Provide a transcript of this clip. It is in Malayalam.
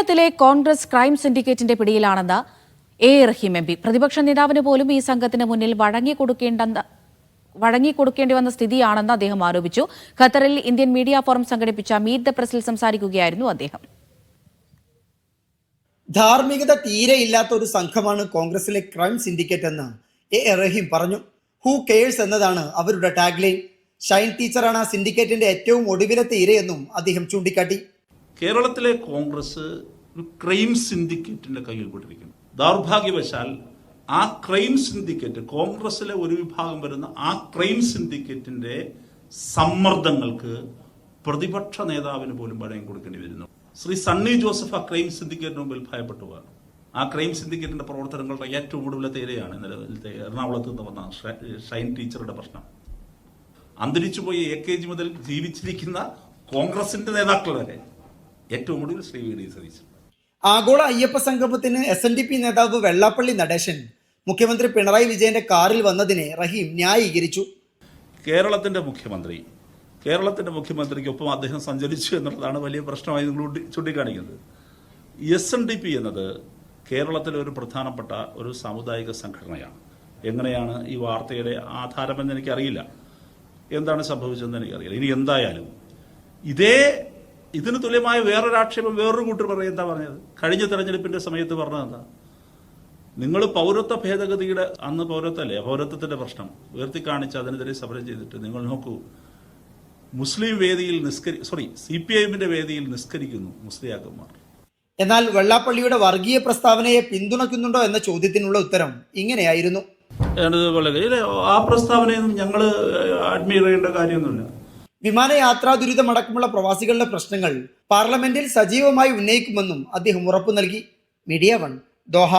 കേരളത്തിലെ കോൺഗ്രസ് ക്രൈം സിൻഡിക്കേറ്റിന്റെ പിടിയിലാണെന്ന് എ റഹീം എം പി. പ്രതിപക്ഷ നേതാവിന് പോലും ഈ സംഘത്തിന് മുന്നിൽ വഴങ്ങിക്കൊടുക്കേണ്ടെന്ന് വഴങ്ങിക്കൊടുക്കേണ്ടി വന്ന സ്ഥിതിയാണെന്ന് അദ്ദേഹം ആരോപിച്ചു. ഖത്തറിൽ ഇന്ത്യൻ മീഡിയ ഫോറം സംഘടിപ്പിച്ച മീറ്റ് ദ പ്രസിൽ സംസാരിക്കുകയായിരുന്നു അദ്ദേഹം. ധാർമ്മികത തീരെ ഇല്ലാത്ത ഒരു സംഘമാണ് കോൺഗ്രസിലെ ക്രൈം സിൻഡിക്കേറ്റ് എന്ന് എ റഹീം പറഞ്ഞു. ഹൂ കെയേഴ്സ് എന്നതാണ് അവരുടെ ടാഗ്ലൈൻ. ഷൈൻ ടീച്ചറാണ് ആ സിൻഡിക്കേറ്റിന്റെ ഏറ്റവും ഒടുവിലത്തെ ഇരയെന്നും അദ്ദേഹം ചൂണ്ടിക്കാട്ടി. കേരളത്തിലെ കോൺഗ്രസ് ഒരു ക്രൈം സിൻഡിക്കേറ്റിന്റെ കയ്യിൽ പെട്ടിരിക്കുന്നു. ദൗർഭാഗ്യവശാൽ ആ ക്രൈം സിൻഡിക്കേറ്റ് കോൺഗ്രസിലെ ഒരു വിഭാഗം വരുന്ന ആ ക്രൈം സിൻഡിക്കേറ്റിന്റെ സമ്മർദ്ദങ്ങൾക്ക് പ്രതിപക്ഷ നേതാവിന് പോലും പണയം കൊടുക്കേണ്ടി വരുന്നു. ശ്രീ സണ്ണി ജോസഫ് ആ ക്രൈം സിൻഡിക്കേറ്റിന് മുമ്പിൽ ഭയപ്പെട്ടു ആ ക്രൈം സിൻഡിക്കേറ്റിന്റെ പ്രവർത്തനങ്ങളുടെ ഏറ്റവും ഒടുവിലത്തെ ഇരയാണ് നിലവിലത്തെ എറണാകുളത്ത് നിന്ന് വന്ന ഷൈൻ ടീച്ചറുടെ പ്രശ്നം. അന്തരിച്ചുപോയ എ കെ ജി മുതൽ ജീവിച്ചിരിക്കുന്ന കോൺഗ്രസിന്റെ നേതാക്കൾ വരെ ഏറ്റവും ഒടുവിൽ ശ്രീ വി ഡി സതീശൻ. ആഗോള അയ്യപ്പ സംഗമത്തിന് എസ് എൻ ഡി പി നേതാവ് വെള്ളാപ്പള്ളി നടേശൻ മുഖ്യമന്ത്രി പിണറായി വിജയന്റെ കാറിൽ വന്നതിനെ റഹീം ന്യായീകരിച്ചു. കേരളത്തിന്റെ മുഖ്യമന്ത്രി കേരളത്തിന്റെ മുഖ്യമന്ത്രിക്കൊപ്പം അദ്ദേഹം സഞ്ചരിച്ചു എന്നുള്ളതാണ് വലിയ പ്രശ്നമായി നിങ്ങൾ ചൂണ്ടിക്കാണിക്കുന്നത്. എസ് എൻ ഡി പി എന്നത് കേരളത്തിലെ ഒരു പ്രധാനപ്പെട്ട ഒരു സാമുദായിക സംഘടനയാണ്. എങ്ങനെയാണ് ഈ വാർത്തയുടെ ആധാരമെന്ന് എനിക്കറിയില്ല. എന്താണ് സംഭവിച്ചതെന്ന് എനിക്കറിയില്ല. ഇനി എന്തായാലും ഇതേ ഇതിന് തുല്യമായ വേറൊരു ആക്ഷേപം വേറൊരു കൂട്ടർ പറയും എന്താ പറഞ്ഞത്? കഴിഞ്ഞ തെരഞ്ഞെടുപ്പിന്റെ സമയത്ത് പറഞ്ഞതെന്താ നിങ്ങൾ പൗരത്വ ഭേദഗതിയുടെ അന്ന് പൗരത്വല്ലേ? പൗരത്വത്തിന്റെ പ്രശ്നം. ഉയർത്തി കാണിച്ച് അതിനെതിരെ സമരം ചെയ്തിട്ട് നിങ്ങൾ നോക്കൂ. മുസ്ലിം വേദിയിൽ നിസ്കരി സോറി സി പി ഐഎമ്മിന്റെ വേദിയിൽ നിസ്കരിക്കുന്നു മുസ്ലിയാക്കന്മാർ. എന്നാൽ വെള്ളാപ്പള്ളിയുടെ വർഗീയ പ്രസ്താവനയെ പിന്തുണയ്ക്കുന്നുണ്ടോ എന്ന ചോദ്യത്തിനുള്ള ഉത്തരം ഇങ്ങനെയായിരുന്നു. ആ പ്രസ്താവനയൊന്നും ഞങ്ങൾ അഡ്മിയർ ചെയ്യേണ്ട കാര്യമൊന്നുമില്ല. വിമാനയാത്രാ ദുരിതമടക്കമുള്ള പ്രവാസികളുടെ പ്രശ്നങ്ങൾ പാർലമെന്റിൽ സജീവമായി ഉന്നയിക്കുമെന്നും അദ്ദേഹം ഉറപ്പു നൽകി. Media one Doha.